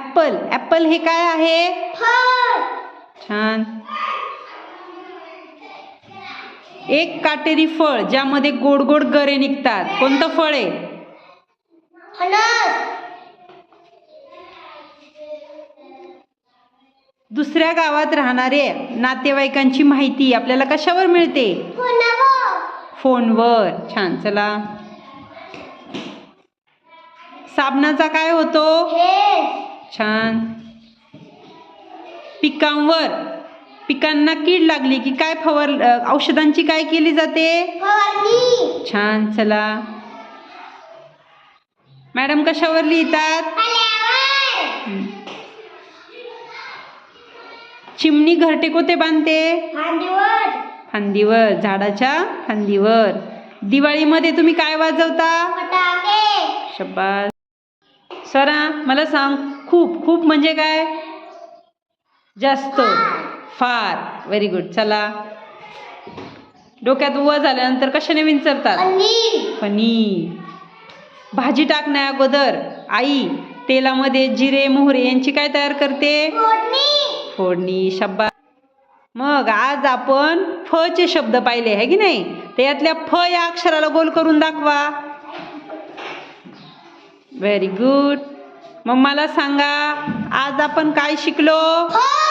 Apple. Apple हे काय आहे? छान. एक काटेरी फळ ज्यामध्ये गोड गोड गरे निघतात. कोणतं फळ आहे? दुसऱ्या गावात राहणारे नातेवाईकांची माहिती आपल्याला कशावर मिळते? फोनवर. छान चला. साबणाचा काय होतो? छान. पिकांवर पिकांना कीड लागली की काय फवार औषधांची काय केली जाते? छान चला. मॅडम कशावर लिहितात? चिमणी घरटे कोते बांधते? फांदीवर. झाडाच्या फांदीवर. दिवाळीमध्ये तुम्ही काय वाजवता? शब्बास. सरा मला सांग खूप खूप म्हणजे काय? जास्त. फार. व्हेरी गुड चला. डोक्यात व झाल्यानंतर कशाने विंचरतात? फणी भाजी टाकण्या अगोदर. आई तेलामध्ये जिरे मोहरे यांची काय तयार करते? फोडणी. शब्बा. मग आज आपण फ चे शब्द पाहिले आहे की नाही? तर यातल्या फ या अक्षराला गोल करून दाखवा. व्हेरी गुड मग मला सांगा आज आपण काय शिकलो? हो.